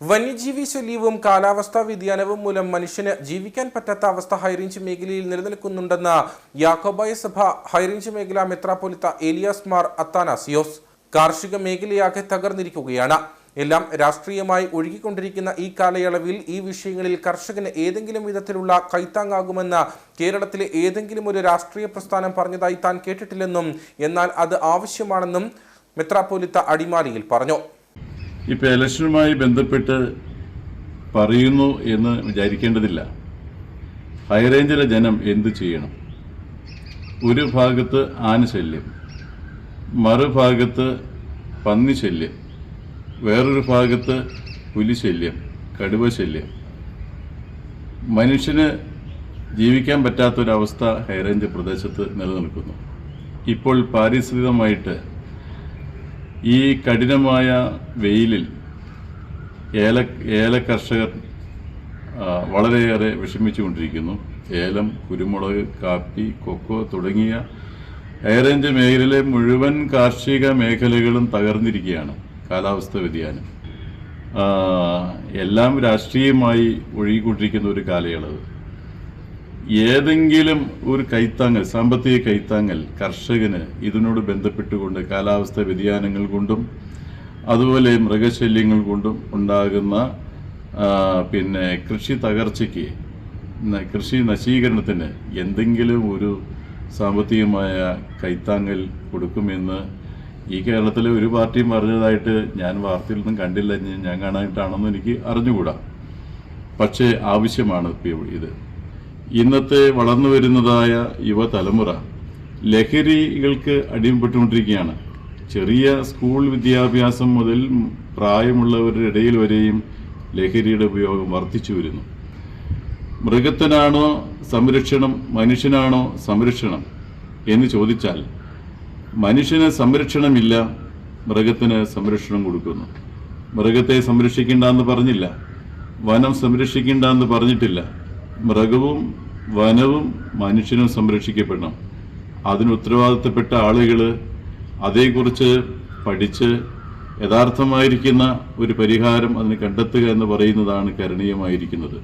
വന്യജീവി ശല്യവും കാലാവസ്ഥാ വ്യതിയാനവും മൂലം മനുഷ്യന് ജീവിക്കാൻ പറ്റാത്ത അവസ്ഥ ഹൈറേഞ്ച് മേഖലയിൽ നിലനിൽക്കുന്നുണ്ടെന്ന് യാക്കോബായ സഭ ഹൈറേഞ്ച് മേഖല മെത്രാപ്പൊലിത്ത ഏലിയാസ് മാർ അത്താനാസിയോസ് കാർഷിക മേഖലയാകെ തകർന്നിരിക്കുകയാണ്. എല്ലാം രാഷ്ട്രീയമായി ഒഴുകിക്കൊണ്ടിരിക്കുന്ന ഈ കാലയളവിൽ ഈ വിഷയങ്ങളിൽ കർഷകന് ഏതെങ്കിലും വിധത്തിലുള്ള കൈത്താങ്ങാകുമെന്ന് കേരളത്തിലെ ഏതെങ്കിലും ഒരു രാഷ്ട്രീയ പ്രസ്ഥാനം പറഞ്ഞതായി താൻ കേട്ടിട്ടില്ലെന്നും എന്നാൽ അത് ആവശ്യമാണെന്നും മെത്രാപ്പൊലിത്ത അടിമാലിയിൽ പറഞ്ഞു. ഇപ്പൊ ഇലക്ഷനുമായി ബന്ധപ്പെട്ട് പറയുന്നു എന്ന് വിചാരിക്കേണ്ടതില്ല. ഹൈറേഞ്ചിലെ ജനം എന്ത് ചെയ്യണം? ഒരു ഭാഗത്ത് ആനശല്യം മറുഭാഗത്ത് പന്നി ശല്യം വേറൊരു ഭാഗത്ത് പുലിശല്യം കടുവശല്യം. മനുഷ്യന് ജീവിക്കാൻ പറ്റാത്തൊരവസ്ഥ ഹൈറേഞ്ച് പ്രദേശത്ത് നിലനിൽക്കുന്നു. ഇപ്പോൾ പാരിസ്ഥിതികമായിട്ട് ഈ കഠിനമായ വെയിലിൽ ഏല ഏല കർഷകർ വളരെയേറെ വിഷമിച്ചുകൊണ്ടിരിക്കുന്നു. ഏലം കുരുമുളക് കാപ്പി കൊക്കോ തുടങ്ങിയ ഹൈറേഞ്ച് മേഖലയിലെ മുഴുവൻ കാർഷിക മേഖലകളും തകർന്നിരിക്കുകയാണ് കാലാവസ്ഥ വ്യതിയാനം. എല്ലാം രാഷ്ട്രീയമായി ഒഴുകിക്കൊണ്ടിരിക്കുന്ന ഒരു കാലയളവ്. ഏതെങ്കിലും ഒരു കൈത്താങ്ങൽ സാമ്പത്തിക കൈത്താങ്ങൽ കർഷകന് ഇതിനോട് ബന്ധപ്പെട്ടുകൊണ്ട് കാലാവസ്ഥ വ്യതിയാനങ്ങൾ കൊണ്ടും അതുപോലെ മൃഗശല്യങ്ങൾ കൊണ്ടും ഉണ്ടാകുന്ന പിന്നെ കൃഷി തകർച്ചയ്ക്ക് കൃഷി നശീകരണത്തിന് എന്തെങ്കിലും ഒരു സാമ്പത്തികമായ കൈത്താങ്ങൽ കൊടുക്കുമെന്ന് ഈ കേരളത്തിലെ ഒരു പാർട്ടിയും പറഞ്ഞതായിട്ട് ഞാൻ വാർത്തയിലൊന്നും കണ്ടില്ല. ഞാൻ കാണാനായിട്ടാണെന്ന് എനിക്ക് അറിഞ്ഞുകൂടാ. പക്ഷേ ആവശ്യമാണ് ഇത്. ഇന്നത്തെ വളർന്നു വരുന്നതായ യുവതലമുറ ലഹരികൾക്ക് അടിമപ്പെട്ടുകൊണ്ടിരിക്കുകയാണ്. ചെറിയ സ്കൂൾ വിദ്യാഭ്യാസം മുതൽ പ്രായമുള്ളവരുടെ ഇടയിൽ വരെയും ലഹരിയുടെ ഉപയോഗം വർദ്ധിച്ചു വരുന്നു. മൃഗത്തിനാണോ സംരക്ഷണം മനുഷ്യനാണോ സംരക്ഷണം എന്ന് ചോദിച്ചാൽ മനുഷ്യന് സംരക്ഷണമില്ല മൃഗത്തിന് സംരക്ഷണം കൊടുക്കുന്നു. മൃഗത്തെ സംരക്ഷിക്കേണ്ട എന്ന് പറഞ്ഞില്ല വനം സംരക്ഷിക്കേണ്ട എന്ന് പറഞ്ഞിട്ടില്ല മൃഗവും വനവും മനുഷ്യനും സംരക്ഷിക്കപ്പെടണം. അതിന് ഉത്തരവാദിത്തപ്പെട്ട ആളുകൾ അതേക്കുറിച്ച് പഠിച്ച് യഥാർത്ഥമായിരിക്കുന്ന ഒരു പരിഹാരം അതിന് കണ്ടെത്തുക എന്ന് പറയുന്നതാണ് കരണീയമായിരിക്കുന്നത്.